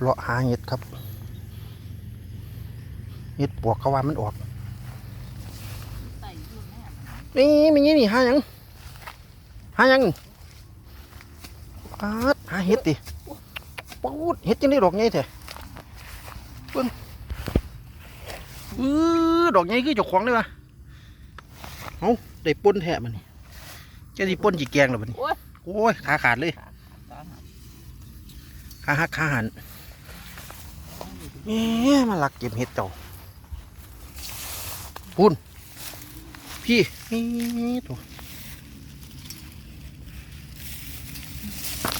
เลาะหาเห็ดครับเห็ดปวกเขาว่ามันออกใส่อยู่แน่นี่มีนี่นี่หาหยังหาหยังปาดหาเห็ดดิปูดเห็ดจังได้ดอกไงแท้เบิ่งอื้อดอกไงคือเจ้าของเลยวะเอาได้ป่นแท้มันนี่เจ้าที่ป่นจีแกงแล้วบัดนี้โอ้ยโอ้ยขาขาดเลยขาหักขาหัน แหม่มาลักเก็บเห็ดเจ้าพุ่นพี่แหม่ตัว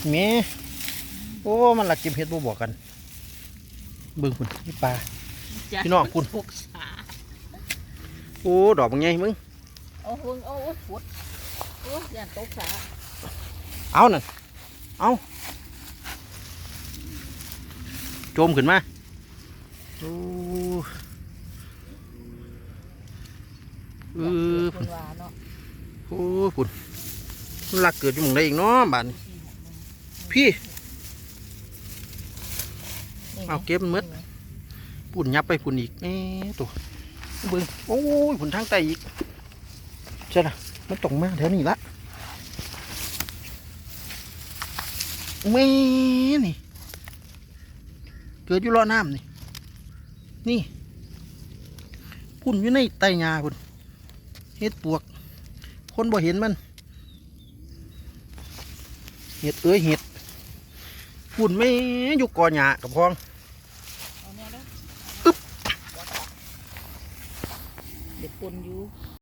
แหม่โอ้ มันลักเก็บเห็ดบ่บอกกันเบิ่งพุ่นนี่ปลาพี่น้องคุณพวกสาโอ้ ดอกมันไงมึงโอ้โหโอ้โหฟุดโอ้ยอย่าตกสาเอานั่นเอาโจมขึ้นมา โอ้เออคุณว่าเนาะโอ้พุ่นมันลักเกิดอยู่หมองใดอีกเนาะบาดนี้พี่เอาเก็บมันหมดปุ่นยับไปปุ่นอีกเอ๊ะตัวเบิ่งโอ้ยปุ่นทางใต้อีกใช่ละมันตรงมาแถวนี้ละแม่นี่ เกิดอยู่รอน้ำนี่ นี่ปุ่นอยู่ในไตหญ้าพุ่นเห็ดปวก คนบ่เห็นมัน เห็ดเอ้ยเห็ดปุ่นไม่อยู่กอหญ้ากับพองเอาเนี่ยเด้อเด็กปนอยู่